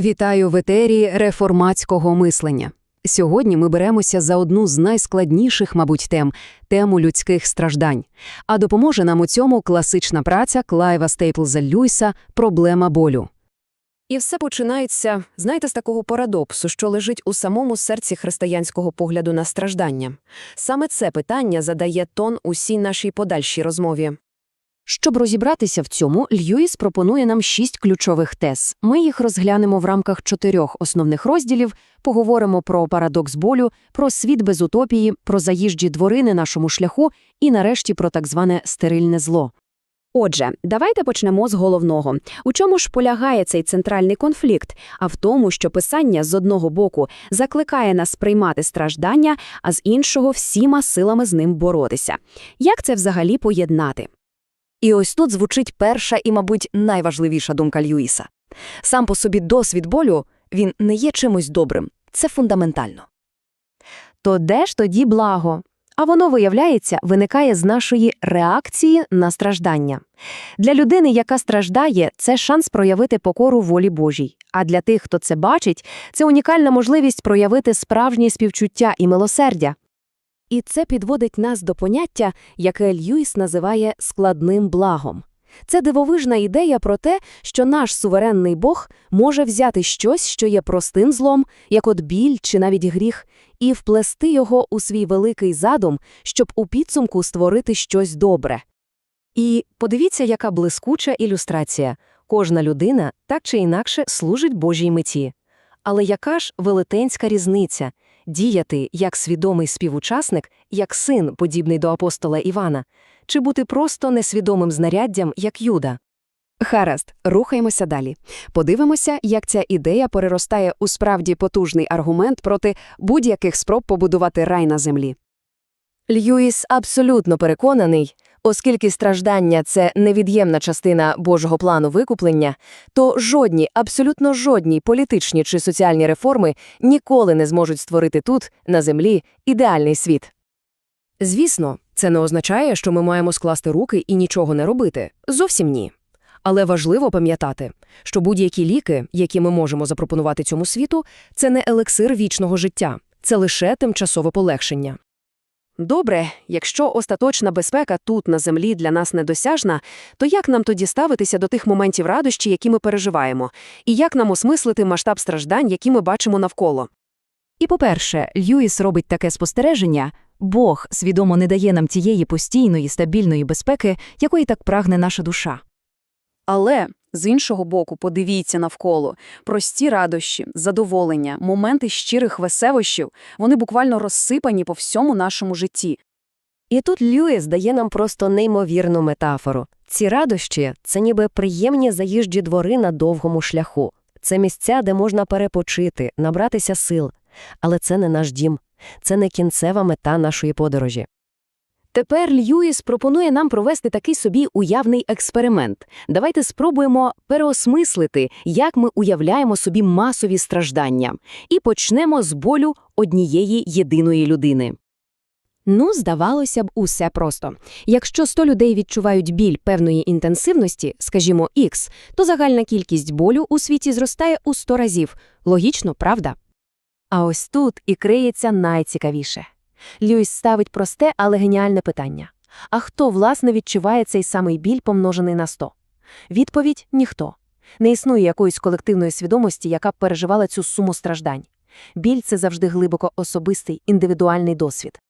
Вітаю в етері реформатського мислення. Сьогодні ми беремося за одну з найскладніших, мабуть, тем тему людських страждань. А допоможе нам у цьому класична праця Клайва Стейплза Льюіса «Проблема болю». І все починається, знаєте, з такого парадоксу, що лежить у самому серці християнського погляду на страждання. Саме це питання задає тон усій нашій подальшій розмові. Щоб розібратися в цьому, Льюіс пропонує нам шість ключових тез. Ми їх розглянемо в рамках чотирьох основних розділів, поговоримо про парадокс болю, про світ без утопії, про заїжджі двори на нашому шляху і, нарешті, про так зване стерильне зло. Отже, давайте почнемо з головного. У чому ж полягає цей центральний конфлікт? А в тому, що писання з одного боку закликає нас приймати страждання, а з іншого всіма силами з ним боротися. Як це взагалі поєднати? І ось тут звучить перша і, мабуть, найважливіша думка Льюіса. Сам по собі досвід болю, він не є чимось добрим. Це фундаментально. То де ж тоді благо? А воно, виявляється, виникає з нашої реакції на страждання. Для людини, яка страждає, це шанс проявити покору волі Божій. А для тих, хто це бачить, це унікальна можливість проявити справжнє співчуття і милосердя. І це підводить нас до поняття, яке Льюіс називає складним благом. Це дивовижна ідея про те, що наш суверенний Бог може взяти щось, що є простим злом, як от біль чи навіть гріх, і вплести його у свій великий задум, щоб у підсумку створити щось добре. І подивіться, яка блискуча ілюстрація. Кожна людина так чи інакше служить Божій меті. Але яка ж велетенська різниця діяти як свідомий співучасник, як син, подібний до апостола Івана, чи бути просто несвідомим знаряддям, як Юда? Гаразд, рухаємося далі. Подивимося, як ця ідея переростає у справді потужний аргумент проти будь-яких спроб побудувати рай на землі. Льюіс абсолютно переконаний, оскільки страждання – це невід'ємна частина Божого плану викуплення, то жодні, абсолютно жодні політичні чи соціальні реформи ніколи не зможуть створити тут, на землі, ідеальний світ. Звісно, це не означає, що ми маємо скласти руки і нічого не робити. Зовсім ні. Але важливо пам'ятати, що будь-які ліки, які ми можемо запропонувати цьому світу, це не елексир вічного життя, це лише тимчасове полегшення. Добре, якщо остаточна безпека тут, на землі, для нас недосяжна, то як нам тоді ставитися до тих моментів радощі, які ми переживаємо, і як нам осмислити масштаб страждань, які ми бачимо навколо? І, по-перше, Льюіс робить таке спостереження Бог свідомо не дає нам тієї постійної стабільної безпеки, якої так прагне наша душа. Але з іншого боку, подивіться навколо. Прості радощі, задоволення, моменти щирих веселощів, вони буквально розсипані по всьому нашому житті. І тут Льюіс дає нам просто неймовірну метафору. Ці радощі – це ніби приємні заїжджі двори на довгому шляху. Це місця, де можна перепочити, набратися сил. Але це не наш дім. Це не кінцева мета нашої подорожі. Тепер Льюіс пропонує нам провести такий собі уявний експеримент. Давайте спробуємо переосмислити, як ми уявляємо собі масові страждання, і почнемо з болю однієї єдиної людини. Ну, здавалося б, усе просто. Якщо 100 людей відчувають біль певної інтенсивності, скажімо, X, то загальна кількість болю у світі зростає у 100 разів. Логічно, правда? А ось тут і криється найцікавіше. Льюіс ставить просте, але геніальне питання. А хто, власне, відчуває цей самий біль, помножений на 100? Відповідь – ніхто. Не існує якоїсь колективної свідомості, яка б переживала цю суму страждань. Біль – це завжди глибоко особистий, індивідуальний досвід.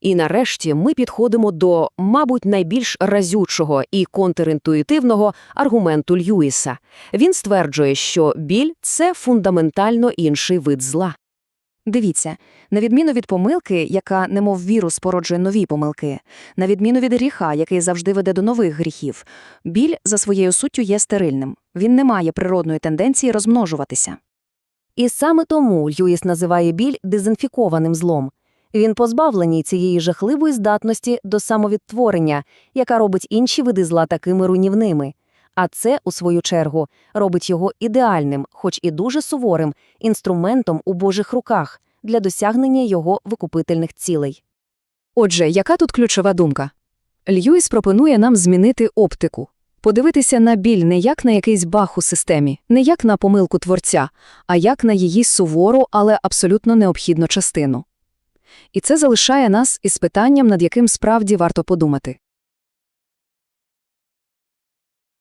І нарешті ми підходимо до, мабуть, найбільш разючого і контрінтуїтивного аргументу Льюіса. Він стверджує, що біль – це фундаментально інший вид зла. Дивіться, на відміну від помилки, яка, немов вірус, породжує нові помилки, на відміну від гріха, який завжди веде до нових гріхів, біль за своєю суттю є стерильним. Він не має природної тенденції розмножуватися. І саме тому Льюіс називає біль дезінфікованим злом. Він позбавлений цієї жахливої здатності до самовідтворення, яка робить інші види зла такими руйнівними. А це, у свою чергу, робить його ідеальним, хоч і дуже суворим, інструментом у Божих руках для досягнення його викупительних цілей. Отже, яка тут ключова думка? Льюіс пропонує нам змінити оптику. Подивитися на біль не як на якийсь бах у системі, не як на помилку творця, а як на її сувору, але абсолютно необхідну частину. І це залишає нас із питанням, над яким справді варто подумати.